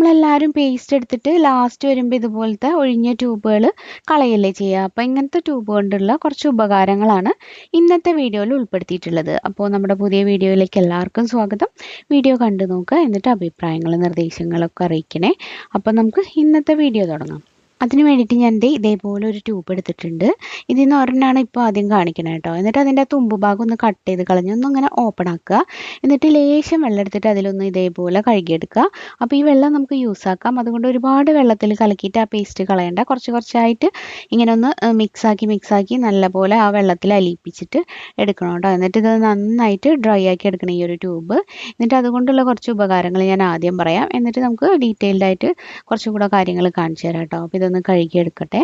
നമ്മളെല്ലാവരും പേസ്റ്റ് എടുത്തിട്ട് ലാസ്റ്റ് വരുമ്പോൾ ഇതുപോലത്തെ ഒഴിഞ്ഞ ട്യൂബുകൾ കളയല്ലേ ചെയ്യുക. അപ്പോൾ ഇങ്ങനത്തെ ട്യൂബ് കൊണ്ടുള്ള കുറച്ച് ഉപകാരങ്ങളാണ് ഇന്നത്തെ വീഡിയോയിൽ ഉൾപ്പെടുത്തിയിട്ടുള്ളത്. അപ്പോൾ നമ്മുടെ പുതിയ വീഡിയോയിലേക്ക് എല്ലാവർക്കും സ്വാഗതം. വീഡിയോ കണ്ടു നോക്കുക എന്നിട്ട് അഭിപ്രായങ്ങളും നിർദ്ദേശങ്ങളൊക്കെ അറിയിക്കണേ. അപ്പോൾ നമുക്ക് ഇന്നത്തെ വീഡിയോ തുടങ്ങാം. അതിന് വേണ്ടിയിട്ട് ഞാൻ ദേ ഇതേപോലെ ഒരു ട്യൂബ് എടുത്തിട്ടുണ്ട്. ഇതിൽ നിന്ന് ഒരെണ്ണമാണ് ഇപ്പോൾ ആദ്യം കാണിക്കണത് കേട്ടോ എന്നിട്ട് അതിന്റെ തുമ്പ് ഭാഗം ഒന്ന് കട്ട് ചെയ്ത് കളഞ്ഞ് ഒന്ന് ഇങ്ങനെ ഓപ്പൺ ആക്കുക. എന്നിട്ട് ലേശം വെള്ളം എടുത്തിട്ട് അതിലൊന്ന് ഇതേപോലെ കഴുകിയെടുക്കുക. അപ്പോൾ ഈ വെള്ളം നമുക്ക് യൂസ് ആക്കാം. അതുകൊണ്ട് ഒരുപാട് വെള്ളത്തിൽ കലക്കിയിട്ട് ആ പേസ്റ്റ് കളയണ്ട. കുറച്ച് കുറച്ചായിട്ട് ഇങ്ങനെ ഒന്ന് മിക്സാക്കി മിക്സാക്കി നല്ലപോലെ ആ വെള്ളത്തിൽ അലിയിപ്പിച്ചിട്ട് എടുക്കണം കേട്ടോ എന്നിട്ട് ഇത് നന്നായിട്ട് ഡ്രൈ ആക്കി എടുക്കണം ഈ ഒരു ട്യൂബ് എന്നിട്ട് അതുകൊണ്ടുള്ള കുറച്ച് ഉപകാരങ്ങൾ ഞാൻ ആദ്യം പറയാം. എന്നിട്ട് നമുക്ക് ഡീറ്റെയിൽഡ് ആയിട്ട് കുറച്ചും കൂടെ കാര്യങ്ങൾ കാണിച്ചു തരാം കേട്ടോ അപ്പോൾ ഇതൊന്ന് കഴുകിയെടുക്കട്ടെ.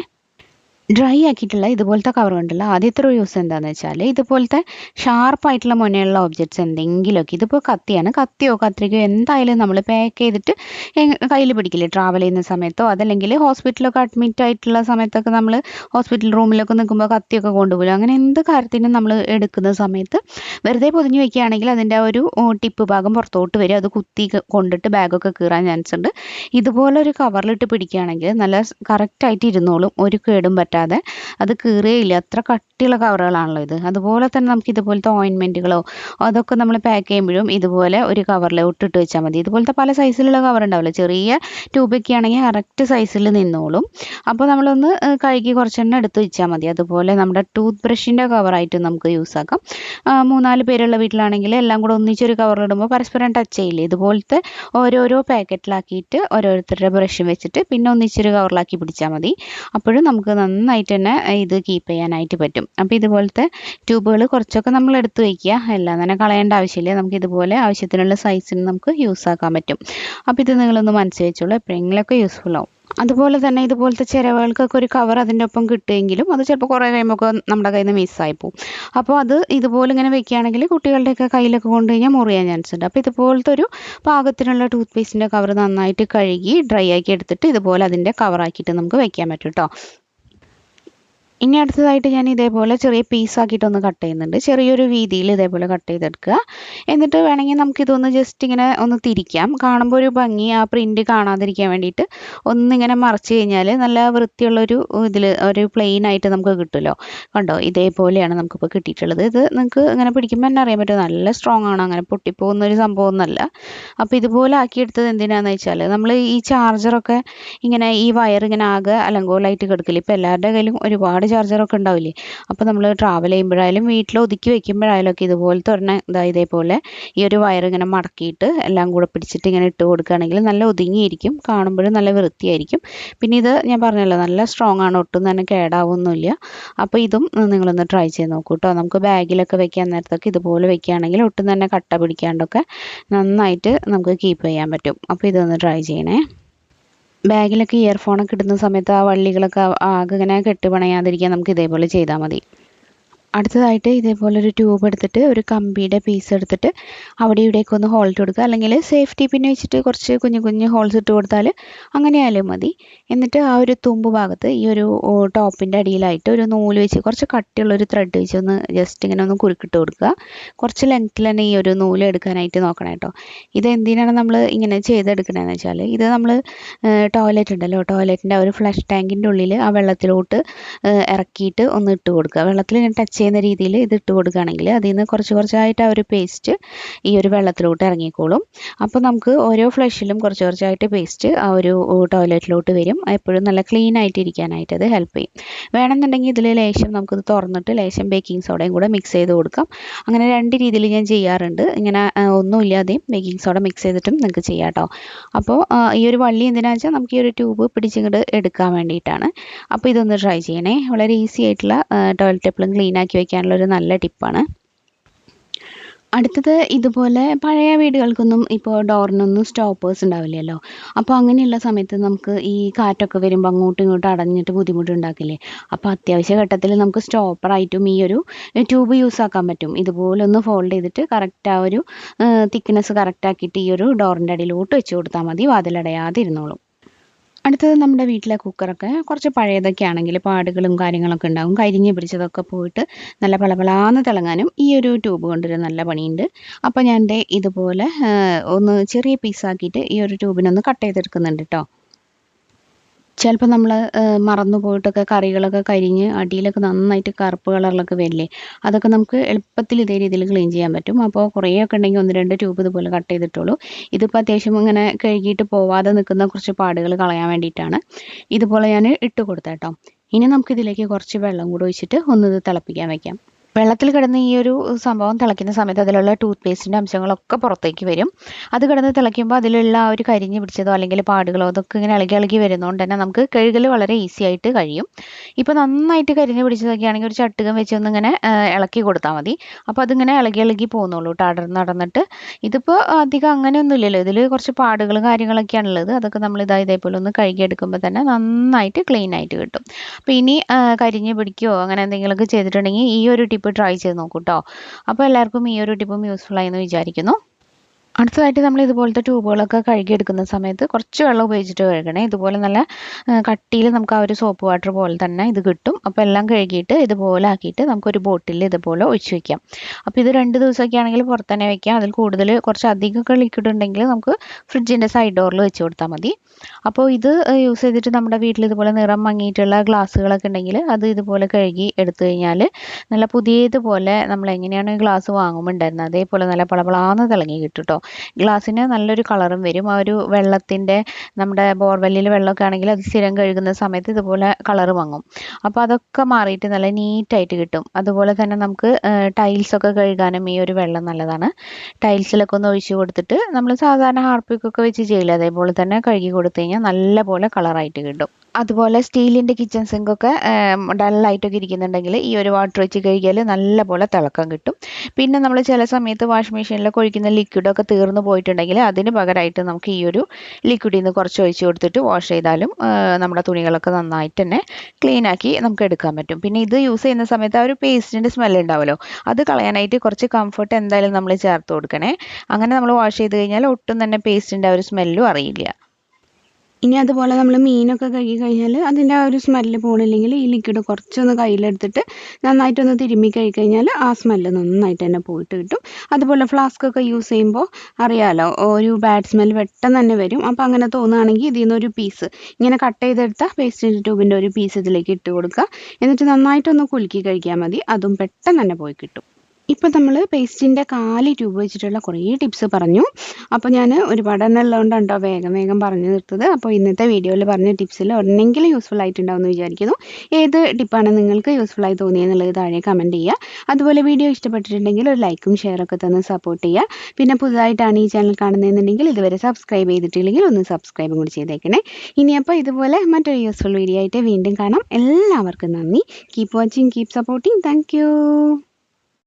ഡ്രൈ ആക്കിയിട്ടുള്ള ഇതുപോലത്തെ കവർ കൊണ്ടുള്ള ആദ്യത്തെ ഒരു യൂസ് എന്താണെന്ന് വെച്ചാൽ ഇതുപോലത്തെ ഷാർപ്പായിട്ടുള്ള മുനയുള്ള ഒബ്ജക്ട്സ് എന്തെങ്കിലുമൊക്കെ ഇതിപ്പോൾ കത്തിയാണ്. കത്തിയോ കത്രികയോ എന്തായാലും നമ്മൾ പാക്ക് ചെയ്തിട്ട് കയ്യിൽ പിടിക്കില്ലേ? ട്രാവൽ ചെയ്യുന്ന സമയത്തോ അതല്ലെങ്കിൽ ഹോസ്പിറ്റലൊക്കെ അഡ്മിറ്റ് ആയിട്ടുള്ള സമയത്തൊക്കെ നമ്മൾ ഹോസ്പിറ്റൽ റൂമിലൊക്കെ നിൽക്കുമ്പോൾ കത്തിയൊക്കെ കൊണ്ടുപോകും. അങ്ങനെ എന്ത് കാര്യത്തിനും നമ്മൾ എടുക്കുന്ന സമയത്ത് വെറുതെ പൊതിഞ്ഞ് വെക്കുകയാണെങ്കിൽ അതിന്റെ ഒരു ടിപ്പ് ഭാഗം പുറത്തോട്ട് വരും. അത് കുത്തി കൊണ്ടിട്ട് ബാഗൊക്കെ കീറാൻ ചാൻസ് ഉണ്ട്. ഇതുപോലെ ഒരു കവറിലിട്ട് പിടിക്കുകയാണെങ്കിൽ നല്ല കറക്റ്റായിട്ട് ഇരുന്നോളും. ഒരു കേടും പറ്റാതെ അത് കീറുകയില്ല അത്ര കട്ടിയുള്ള കവറുകളാണല്ലോ ഇത്. അതുപോലെ തന്നെ നമുക്ക് ഇതുപോലത്തെ ഓയിൻമെന്റുകളോ അതൊക്കെ നമ്മൾ പാക്ക് ചെയ്യുമ്പോഴും ഇതുപോലെ ഒരു കവറിൽ ഇട്ടിട്ട് വെച്ചാൽ മതി. ഇതുപോലത്തെ പല സൈസിലുള്ള കവർ ഉണ്ടാവില്ല ചെറിയ ട്യൂബൊക്കെ ആണെങ്കിൽ കറക്റ്റ് സൈസിൽ നിന്നോളും. അപ്പോൾ നമ്മളൊന്ന് കഴുകി കുറച്ചെണ്ണം എടുത്ത് വെച്ചാൽ മതി. അതുപോലെ നമ്മുടെ ടൂത്ത് ബ്രഷിന്റെ കവറായിട്ട് നമുക്ക് യൂസ് ആക്കാം. മൂന്നാൽ പേരുള്ള വീട്ടിലാണെങ്കിൽ എല്ലാം കൂടെ ഒന്നിച്ചൊരു കവറിലിടുമ്പോൾ പരസ്പരം ടച്ച് ചെയ്യില്ലേ? ഇതുപോലത്തെ ഓരോരോ പാക്കറ്റിലാക്കിയിട്ട് ഓരോരുത്തരുടെ ബ്രഷും വെച്ചിട്ട് പിന്നെ ഒന്നിച്ചൊരു കവറിലാക്കി പിടിച്ചാൽ മതി. അപ്പോഴും നമുക്ക് നന്നായിട്ട് തന്നെ ഇത് കീപ്പ് ചെയ്യാനായിട്ട് പറ്റും. അപ്പോൾ ഇതുപോലത്തെ ട്യൂബുകൾ കുറച്ചൊക്കെ നമ്മൾ എടുത്തു വയ്ക്കുക എല്ലാം തന്നെ കളയേണ്ട ആവശ്യമില്ല. നമുക്ക് ഇതുപോലെ ആവശ്യത്തിനുള്ള സൈസിന് നമുക്ക് യൂസ് ആക്കാൻ പറ്റും. അപ്പോൾ ഇത് നിങ്ങളൊന്ന് മനസ്സിൽ വെച്ചോളൂ. എപ്പോഴെങ്കിലുമൊക്കെ യൂസ്ഫുൾ ആവും. അതുപോലെ തന്നെ ഇതുപോലത്തെ ചിരവുകൾക്കൊക്കെ ഒരു കവർ അതിന്റെ ഒപ്പം കിട്ടുമെങ്കിലും അത് ചിലപ്പോൾ കുറേ കഴിയുമ്പോൾ നമ്മുടെ കയ്യിൽ നിന്ന് മിസ്സായി പോകും അപ്പോൾ അത് ഇതുപോലെ ഇങ്ങനെ വെക്കുകയാണെങ്കിൽ കുട്ടികളുടെയൊക്കെ കയ്യിലൊക്കെ കൊണ്ടു കഴിഞ്ഞാൽ മുറിയാൻ ചാൻസ് ഉണ്ട്. അപ്പോൾ ഇതുപോലത്തെ ഒരു പാകത്തിനുള്ള ടൂത്ത് പേസ്റ്റിന്റെ കവർ നന്നായിട്ട് കഴുകി ഡ്രൈ ആക്കി എടുത്തിട്ട് ഇതുപോലെ അതിന്റെ കവറാക്കിയിട്ട് നമുക്ക് വെക്കാൻ പറ്റും കേട്ടോ ഇനി അടുത്തതായിട്ട് ഞാൻ ഇതേപോലെ ചെറിയ പീസാക്കിയിട്ടൊന്ന് കട്ട് ചെയ്യുന്നുണ്ട്. ചെറിയൊരു രീതിയിൽ ഇതേപോലെ കട്ട് ചെയ്തെടുക്കുക. എന്നിട്ട് വേണമെങ്കിൽ നമുക്കിതൊന്ന് ജസ്റ്റ് ഇങ്ങനെ ഒന്ന് തിരിക്കാം. കാണുമ്പോൾ ഒരു ഭംഗി ആ പ്രിന്റ് കാണാതിരിക്കാൻ വേണ്ടിയിട്ട് ഒന്നിങ്ങനെ മറച്ച് കഴിഞ്ഞാൽ നല്ല വൃത്തിയുള്ളൊരു ഇതിൽ ഒരു പ്ലെയിൻ ആയിട്ട് നമുക്ക് കിട്ടുമല്ലോ. കണ്ടോ? ഇതേപോലെയാണ് നമുക്കിപ്പോൾ കിട്ടിയിട്ടുള്ളത്. ഇത് നിങ്ങൾക്ക് ഇങ്ങനെ പിടിക്കുമ്പോൾ തന്നെ അറിയാൻ പറ്റും. നല്ല സ്ട്രോങ് ആണ്. അങ്ങനെ പൊട്ടിപ്പോകുന്ന ഒരു സംഭവം ഒന്നല്ല അപ്പോൾ ഇതുപോലെ ആക്കിയെടുത്തത് എന്തിനാണെന്ന് വെച്ചാൽ നമ്മൾ ഈ ചാർജറൊക്കെ ഇങ്ങനെ ഈ വയർ ഇങ്ങനെ ആകെ അലങ്കോലായിട്ട് കിടക്കില്ല? ഇപ്പോൾ എല്ലാവരുടെ കയ്യിലും ഒരുപാട് ചാർജറൊക്കെ ഉണ്ടാവില്ലേ? അപ്പോൾ നമ്മൾ ട്രാവൽ ചെയ്യുമ്പോഴായാലും വീട്ടിൽ ഒതുക്കി വെക്കുമ്പോഴായാലും ഒക്കെ ഇതുപോലത്തെ ഒരെണ്ണം ഇതാ ഇതേപോലെ ഈ ഒരു വയർ ഇങ്ങനെ മടക്കിയിട്ട് എല്ലാം കൂടെ പിടിച്ചിട്ട് ഇങ്ങനെ ഇട്ട് കൊടുക്കുകയാണെങ്കിൽ നല്ല ഒതുങ്ങിയിരിക്കും കാണുമ്പോഴും നല്ല വൃത്തിയായിരിക്കും. പിന്നെ ഇത് ഞാൻ പറഞ്ഞല്ലോ നല്ല സ്ട്രോങ് ആണ് ഒട്ടും തന്നെ കേടാവൊന്നുമില്ല. അപ്പോൾ ഇതും നിങ്ങളൊന്ന് ട്രൈ ചെയ്ത് നോക്കൂ കേട്ടോ നമുക്ക് ബാഗിലൊക്കെ വെക്കാൻ നേരത്തൊക്കെ ഇതുപോലെ വെക്കുകയാണെങ്കിൽ ഒട്ടും തന്നെ കട്ട പിടിക്കാണ്ടൊക്കെ നന്നായിട്ട് നമുക്ക് കീപ്പ് ചെയ്യാൻ പറ്റും. അപ്പോൾ ഇതൊന്ന് ട്രൈ ചെയ്യണേ. ബാഗിലൊക്കെ ഇയർഫോണൊക്കെ ഇടുന്ന സമയത്ത് ആ വള്ളികളൊക്കെ ആകെ ഇങ്ങനെ കെട്ട് പണയാതിരിക്കാൻ നമുക്ക് ഇതേപോലെ ചെയ്താൽ മതി. അടുത്തതായിട്ട് ഇതേപോലെ ഒരു ട്യൂബ് എടുത്തിട്ട് ഒരു കമ്പിയുടെ പീസ് എടുത്തിട്ട് അവിടെ ഇവിടെയൊക്കെ ഒന്ന് ഹോൾട്ട് കൊടുക്കുക. അല്ലെങ്കിൽ സേഫ്റ്റി പിന്നെ വെച്ചിട്ട് കുറച്ച് കുഞ്ഞു കുഞ്ഞു ഹോൾസ് ഇട്ട് കൊടുത്താൽ അങ്ങനെയായാലും മതി. എന്നിട്ട് ആ ഒരു തുമ്പ് ഭാഗത്ത് ഈ ഒരു ടോപ്പിന്റെ അടിയിലായിട്ട് ഒരു നൂൽ വെച്ച് കുറച്ച് കട്ടിയുള്ള ഒരു ത്രെഡ് വെച്ച് ഒന്ന് ജസ്റ്റ് ഇങ്ങനെ ഒന്ന് കുറുക്കിട്ട് കൊടുക്കുക. കുറച്ച് ലെങ്ത്തിൽ തന്നെ ഈ ഒരു നൂൽ എടുക്കാനായിട്ട് നോക്കണം കേട്ടോ. ഇത് എന്തിനാണ് നമ്മൾ ഇങ്ങനെ ചെയ്തെടുക്കണതെന്ന് വെച്ചാൽ ഇത് നമ്മൾ ടോയ്ലറ്റ് ഉണ്ടല്ലോ. ടോയ്ലറ്റിന്റെ ഒരു ഫ്ലഷ് ടാങ്കിന്റെ ഉള്ളിൽ ആ വെള്ളത്തിലോട്ട് ഇറക്കിയിട്ട് ഒന്ന് ഇട്ട് കൊടുക്കുക. വെള്ളത്തിൽ ഇങ്ങനെ ടച്ച് ചെയ്യുന്ന രീതിയിൽ ഇത് ഇട്ട് കൊടുക്കുകയാണെങ്കിൽ അതിൽ നിന്ന് കുറച്ച് കുറച്ചായിട്ട് ആ ഒരു പേസ്റ്റ് ഈ ഒരു വെള്ളത്തിലോട്ട് ഇറങ്ങിക്കോളും. അപ്പോൾ നമുക്ക് ഓരോ ഫ്ലഷിലും കുറച്ച് കുറച്ചായിട്ട് പേസ്റ്റ് ആ ഒരു ടോയ്ലറ്റിലോട്ട് വരും. എപ്പോഴും നല്ല ക്ലീൻ ആയിട്ട് ഇരിക്കാനായിട്ട് അത് ഹെൽപ്പ് ചെയ്യും. വേണമെന്നുണ്ടെങ്കിൽ ഇതിൽ ലേശം നമുക്കിത് തുറന്നിട്ട് ലേശം ബേക്കിംഗ് സോഡയും കൂടെ മിക്സ് ചെയ്ത് കൊടുക്കാം. അങ്ങനെ രണ്ട് രീതിയിൽ ഞാൻ ചെയ്യാറുണ്ട്. ഇങ്ങനെ ഒന്നുമില്ലാതെയും ബേക്കിംഗ് സോഡ മിക്സ് ചെയ്തിട്ടും നിങ്ങൾക്ക് ചെയ്യാം കേട്ടോ അപ്പോൾ ഈ ഒരു വള്ളി എന്തിനാണെന്ന് വെച്ചാൽ നമുക്ക് ഈ ഒരു ട്യൂബ് പിടിച്ചിങ്ങോട്ട് എടുക്കാൻ വേണ്ടിയിട്ടാണ്. അപ്പോൾ ഇതൊന്ന് ട്രൈ ചെയ്യണേ. വളരെ ഈസി ആയിട്ടുള്ള ടോയ്ലറ്റ് എപ്പോഴും ക്ലീൻ ആക്കി വയ്ക്കാനുള്ള ഒരു നല്ല ടിപ്പാണ്. അടുത്തത് ഇതുപോലെ പഴയ വീടുകൾക്കൊന്നും ഇപ്പോൾ ഡോറിനൊന്നും സ്റ്റോപ്പേഴ്സ് ഉണ്ടാവില്ലല്ലോ. അപ്പോൾ അങ്ങനെയുള്ള സമയത്ത് നമുക്ക് ഈ കാറ്റൊക്കെ വരുമ്പോൾ അങ്ങോട്ടും ഇങ്ങോട്ടും അടഞ്ഞിട്ട് ബുദ്ധിമുട്ടുണ്ടാക്കില്ലേ? അപ്പോൾ അത്യാവശ്യ ഘട്ടത്തിൽ നമുക്ക് സ്റ്റോപ്പറായിട്ടും ഈ ഒരു ട്യൂബ് യൂസ് ആക്കാൻ പറ്റും. ഇതുപോലെ ഒന്ന് ഫോൾഡ് ചെയ്തിട്ട് കറക്റ്റ് ആ ഒരു തിക്നെസ് കറക്റ്റ് ആക്കിയിട്ട് ഈ ഒരു ഡോറിന്റെ അടിയിലോട്ട് വെച്ച് കൊടുത്താൽ മതി. വാതിലടയാതെ ഇരുന്നോളും അടുത്തത് നമ്മുടെ വീട്ടിലെ കുക്കറൊക്കെ കുറച്ച് പഴയതൊക്കെ ആണെങ്കിൽ പാടുകളും കാര്യങ്ങളൊക്കെ ഉണ്ടാകും കരിഞ്ഞ് പിടിച്ചതൊക്കെ പോയിട്ട് നല്ല പളപളാന്ന് തിളങ്ങാനും ഈ ഒരു ട്യൂബ് കൊണ്ടൊരു നല്ല പണിയുണ്ട്. അപ്പോൾ ഞാൻ ഇതുപോലെ ഒന്ന് ചെറിയ പീസാക്കിയിട്ട് ഈ ഒരു ട്യൂബിനൊന്ന് കട്ട് ചെയ്തെടുക്കുന്നുണ്ട് കേട്ടോ ചിലപ്പോൾ നമ്മൾ മറന്നു പോയിട്ടൊക്കെ കറികളൊക്കെ കരിഞ്ഞ് അടിയിലൊക്കെ നന്നായിട്ട് കറുപ്പ് കളറിലൊക്കെ വരില്ലേ അതൊക്കെ നമുക്ക് എളുപ്പത്തിൽ ഇതേ രീതിയിൽ ക്ലീൻ ചെയ്യാൻ പറ്റും. അപ്പോൾ കുറേയൊക്കെ ഉണ്ടെങ്കിൽ ഒന്ന് രണ്ട് ട്യൂബ് ഇതുപോലെ കട്ട് ചെയ്തിട്ടുള്ളൂ. ഇതിപ്പോൾ അത്യാവശ്യം ഇങ്ങനെ കഴുകിയിട്ട് പോവാതെ നിൽക്കുന്ന കുറച്ച് പാടുകൾ കളയാൻ വേണ്ടിയിട്ടാണ്. ഇതുപോലെ ഞാൻ ഇട്ട് കൊടുത്തേട്ടോ ഇനി നമുക്കിതിലേക്ക് കുറച്ച് വെള്ളം കൂടി ഒഴിച്ചിട്ട് ഒന്ന് തിളപ്പിക്കാൻ വെക്കാം. വെള്ളത്തിൽ കിടന്ന് ഈ ഒരു സംഭവം തിളയ്ക്കുന്ന സമയത്ത് അതിലുള്ള ടൂത്ത് പേസ്റ്റിന്റെ അംശങ്ങളൊക്കെ പുറത്തേക്ക് വരും. അത് കിടന്ന് തിളയ്ക്കുമ്പോൾ അതിലുള്ള ആ ഒരു കരിഞ്ഞ് പിടിച്ചതോ അല്ലെങ്കിൽ പാടുകളോ അതൊക്കെ ഇങ്ങനെ ഇളകി ഇളകി വരുന്നതുകൊണ്ട് തന്നെ നമുക്ക് കഴുകൽ വളരെ ഈസി ആയിട്ട് കഴിയും. ഇപ്പോൾ നന്നായിട്ട് കരിഞ്ഞ് പിടിച്ചതൊക്കെ ആണെങ്കിൽ ഒരു ചട്ടുകം വെച്ച് ഒന്നിങ്ങനെ ആ, ഇളക്കി കൊടുത്താൽ മതി. അപ്പോൾ അതിങ്ങനെ ഇളകി ഇളകി പോകുന്നുള്ളൂ അടർന്ന് നടന്നിട്ട്. ഇതിപ്പോൾ അധികം അങ്ങനെ ഇല്ലല്ലോ ഇതിൽ കുറച്ച് പാടുകളും കാര്യങ്ങളൊക്കെയാണ് ഉള്ളത് അതൊക്കെ നമ്മൾ ഇതാ ഇതേപോലെ ഒന്ന് കഴുകിയെടുക്കുമ്പോൾ തന്നെ നന്നായിട്ട് ക്ലീൻ ആയിട്ട് കിട്ടും. അപ്പോൾ ഇനി കരിഞ്ഞ് പിടിക്കുകയോ അങ്ങനെ എന്തെങ്കിലുമൊക്കെ ചെയ്തിട്ടുണ്ടെങ്കിൽ ഈ ഒരു ടിപ്പ് ട്രൈ ചെയ്ത് നോക്കൂ കേട്ടോ അപ്പോൾ എല്ലാവർക്കും ഈ ഒരു ടിപ്പും യൂസ്ഫുൾ ആയി എന്ന് വിചാരിക്കുന്നു. അടുത്തതായിട്ട് നമ്മൾ ഇതുപോലത്തെ ട്യൂബുകളൊക്കെ കഴുകിയെടുക്കുന്ന സമയത്ത് കുറച്ച് വെള്ളം ഉപയോഗിച്ചിട്ട് കഴുകണേ. ഇതുപോലെ നല്ല കട്ടിയിൽ നമുക്ക് ആ ഒരു സോപ്പ് വാട്ടർ പോലെ തന്നെ ഇത് കിട്ടും. അപ്പോൾ എല്ലാം കഴുകിയിട്ട് ഇതുപോലെ ആക്കിയിട്ട് നമുക്കൊരു ബോട്ടിൽ ഇതുപോലെ ഒഴിച്ച് വെക്കാം. അപ്പോൾ ഇത് രണ്ട് ദിവസമൊക്കെ ആണെങ്കിൽ പുറത്ത് തന്നെ വെക്കാം. അതിൽ കൂടുതൽ കുറച്ച് അധികമൊക്കെ ലിക്വിഡ് ഉണ്ടെങ്കിൽ നമുക്ക് ഫ്രിഡ്ജിന്റെ സൈഡ് ഡോറിൽ വെച്ച് കൊടുത്താൽ മതി. അപ്പോൾ ഇത് യൂസ് ചെയ്തിട്ട് നമ്മുടെ വീട്ടിൽ ഇതുപോലെ നിറം മങ്ങിയിട്ടുള്ള ഗ്ലാസ്സുകളൊക്കെ ഉണ്ടെങ്കിൽ അത് ഇതുപോലെ കഴുകി എടുത്തു കഴിഞ്ഞാൽ നല്ല പുതിയതുപോലെ നമ്മൾ എങ്ങനെയാണ് ഗ്ലാസ് വാങ്ങുമ്പോൾ ഉണ്ടായിരുന്നത് അതേപോലെ നല്ല പളപളാന്ന് തിളങ്ങി കിട്ടും കേട്ടോ ഗ്ലാസ്സിന് നല്ലൊരു കളറും വരും. ആ ഒരു വെള്ളത്തിന്റെ നമ്മുടെ ബോർവെല്ലിൽ വെള്ളമൊക്കെ ആണെങ്കിൽ അത് സ്ഥിരം കഴുകുന്ന സമയത്ത് ഇതുപോലെ കളർ മങ്ങും. അപ്പോൾ അതൊക്കെ മാറിയിട്ട് നല്ല നീറ്റായിട്ട് കിട്ടും. അതുപോലെ തന്നെ നമുക്ക് ടൈൽസൊക്കെ കഴുകാനും ഈ ഒരു വെള്ളം നല്ലതാണ്. ടൈൽസിലൊക്കെ ഒന്ന് ഒഴിച്ചു കൊടുത്തിട്ട് നമ്മൾ സാധാരണ ഹാർപ്പിക്കൊക്കെ വെച്ച് ചെയ്യില്ല? അതേപോലെ തന്നെ കഴുകി കൊടുത്തു കഴിഞ്ഞാൽ നല്ല പോലെ കളറായിട്ട് കിട്ടും. അതുപോലെ സ്റ്റീലിന്റെ കിച്ചൺ സിങ്കൊക്കെ ഡള്ളായിട്ടൊക്കെ ഇരിക്കുന്നുണ്ടെങ്കിൽ ഈ ഒരു വാട്ടർ വെച്ച് കഴുകിയാൽ നല്ല പോലെ തിളക്കം കിട്ടും. പിന്നെ നമ്മൾ ചില സമയത്ത് വാഷ് മെഷീനിലൊക്കെ ഒഴിക്കുന്ന ലിക്വിഡൊക്കെ തീർന്നു പോയിട്ടുണ്ടെങ്കിൽ അതിന് പകരമായിട്ട് നമുക്ക് ഈ ഒരു ലിക്വിഡിൽ നിന്ന് കുറച്ച് ഒഴിച്ച് കൊടുത്തിട്ട് വാഷ് ചെയ്താലും നമ്മുടെ തുണികളൊക്കെ നന്നായിട്ട് തന്നെ ക്ലീൻ ആക്കി നമുക്ക് എടുക്കാൻ പറ്റും. പിന്നെ ഇത് യൂസ് ചെയ്യുന്ന സമയത്ത് ആ ഒരു പേസ്റ്റിന്റെ സ്മെൽ ഉണ്ടാവുമല്ലോ? അത് കളയാനായിട്ട് കുറച്ച് കംഫർട്ട് എന്തായാലും നമ്മൾ ചേർത്ത് കൊടുക്കണേ. അങ്ങനെ നമ്മൾ വാഷ് ചെയ്ത് കഴിഞ്ഞാൽ ഒട്ടും തന്നെ പേസ്റ്റിന്റെ ആ ഒരു സ്മെല്ലും അറിയില്ല. ഇനി അതുപോലെ നമ്മൾ മീനൊക്കെ കഴുകി കഴിഞ്ഞാൽ അതിന്റെ ആ ഒരു സ്മെല്ല് പോകണില്ലെങ്കിൽ ഈ ലിക്വിഡ് കുറച്ചൊന്ന് കയ്യിലെടുത്തിട്ട് നന്നായിട്ടൊന്ന് തിരുമ്മി കഴുകി കഴിഞ്ഞാൽ ആ സ്മെല്ല് നന്നായിട്ട് തന്നെ പോയിട്ട് കിട്ടും. അതുപോലെ ഫ്ലാസ്ക് ഒക്കെ യൂസ് ചെയ്യുമ്പോൾ അറിയാമല്ലോ ഒരു ബാഡ് സ്മെൽ പെട്ടെന്ന് തന്നെ വരും. അപ്പോൾ അങ്ങനെ തോന്നുകയാണെങ്കിൽ ഇതിൽ നിന്നൊരു പീസ് ഇങ്ങനെ കട്ട് ചെയ്തെടുത്ത പേസ്റ്റിന്റെ ട്യൂബിന്റെ ഒരു പീസ് ഇതിലേക്ക് ഇട്ട് കൊടുക്കുക. എന്നിട്ട് നന്നായിട്ടൊന്ന് കുലുക്കി കഴിക്കാൻ മതി. അതും പെട്ടെന്ന് തന്നെ പോയി കിട്ടും. ഇപ്പം നമ്മൾ പേസ്റ്റിന്റെ കാലി വെച്ചിട്ടുള്ള കുറേ ടിപ്സ് പറഞ്ഞു. അപ്പോൾ ഞാൻ ഒരുപാട് എണ്ണം ഉള്ളതുകൊണ്ടാണ് വേഗം വേഗം പറഞ്ഞു നിർത്തത് അപ്പോൾ ഇന്നത്തെ വീഡിയോയിൽ പറഞ്ഞ ടിപ്സിൽ ഒന്നെങ്കിലും യൂസ്ഫുൾ ആയിട്ടുണ്ടാവുമെന്ന് വിചാരിക്കുന്നു. ഏത് ടിപ്പാണ് നിങ്ങൾക്ക് യൂസ്ഫുൾ ആയി തോന്നിയെന്നുള്ളത് താഴെ കമന്റ് ചെയ്യുക. അതുപോലെ വീഡിയോ ഇഷ്ടപ്പെട്ടിട്ടുണ്ടെങ്കിൽ ഒരു ലൈക്കും ഷെയറൊക്കെ തന്ന് സപ്പോർട്ട് ചെയ്യുക. പിന്നെ പുതുതായിട്ടാണ് ഈ ചാനൽ കാണുന്നതെന്നുണ്ടെങ്കിൽ ഇതുവരെ സബ്സ്ക്രൈബ് ചെയ്തിട്ടില്ലെങ്കിൽ ഒന്ന് സബ്സ്ക്രൈബും കൂടി ചെയ്തേക്കണേ. ഇനി അപ്പോൾ ഇതുപോലെ മറ്റൊരു യൂസ്ഫുൾ വീഡിയോ ആയിട്ട് വീണ്ടും കാണാം. എല്ലാവർക്കും നന്ദി. Keep watching keep supporting thank